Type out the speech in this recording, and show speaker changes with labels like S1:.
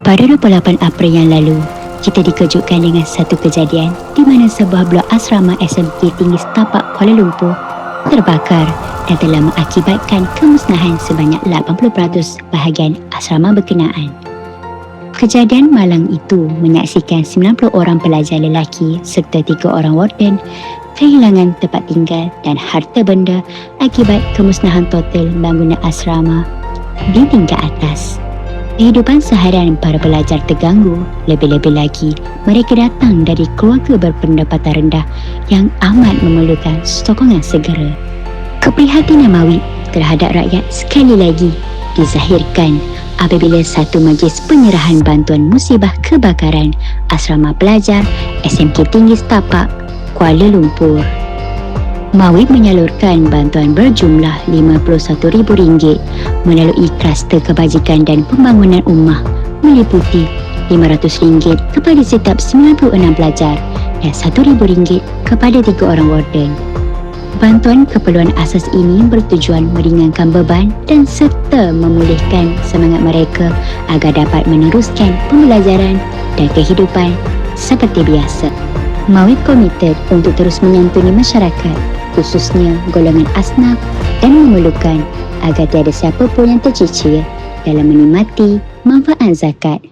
S1: Pada 28 April yang lalu, kita dikejutkan dengan satu kejadian di mana sebuah blok asrama SMK Tinggi Setapak Kuala Lumpur terbakar dan telah mengakibatkan kemusnahan sebanyak 80% bahagian asrama berkenaan. Kejadian malang itu menyaksikan 90 orang pelajar lelaki serta 3 orang warden kehilangan tempat tinggal dan harta benda akibat kemusnahan total bangunan asrama di tingkat atas. Kehidupan seharian para pelajar terganggu, lebih-lebih lagi mereka datang dari keluarga berpendapatan rendah yang amat memerlukan sokongan segera. Keprihatinan Mawi terhadap rakyat sekali lagi dizahirkan apabila satu majlis penyerahan bantuan musibah kebakaran asrama pelajar SMK Tinggi Setapak Kuala Lumpur. Mawib menyalurkan bantuan berjumlah RM51,000 melalui kluster kebajikan dan pembangunan ummah meliputi RM500 kepada setiap 96 pelajar dan RM1,000 kepada tiga orang warden. Bantuan keperluan asas ini bertujuan meringankan beban dan serta memulihkan semangat mereka agar dapat meneruskan pembelajaran dan kehidupan seperti biasa. Mawib komited untuk terus menyantuni masyarakat khususnya golongan asnaf dan memerlukan agar tiada siapa pun yang tercicir dalam menikmati manfaat zakat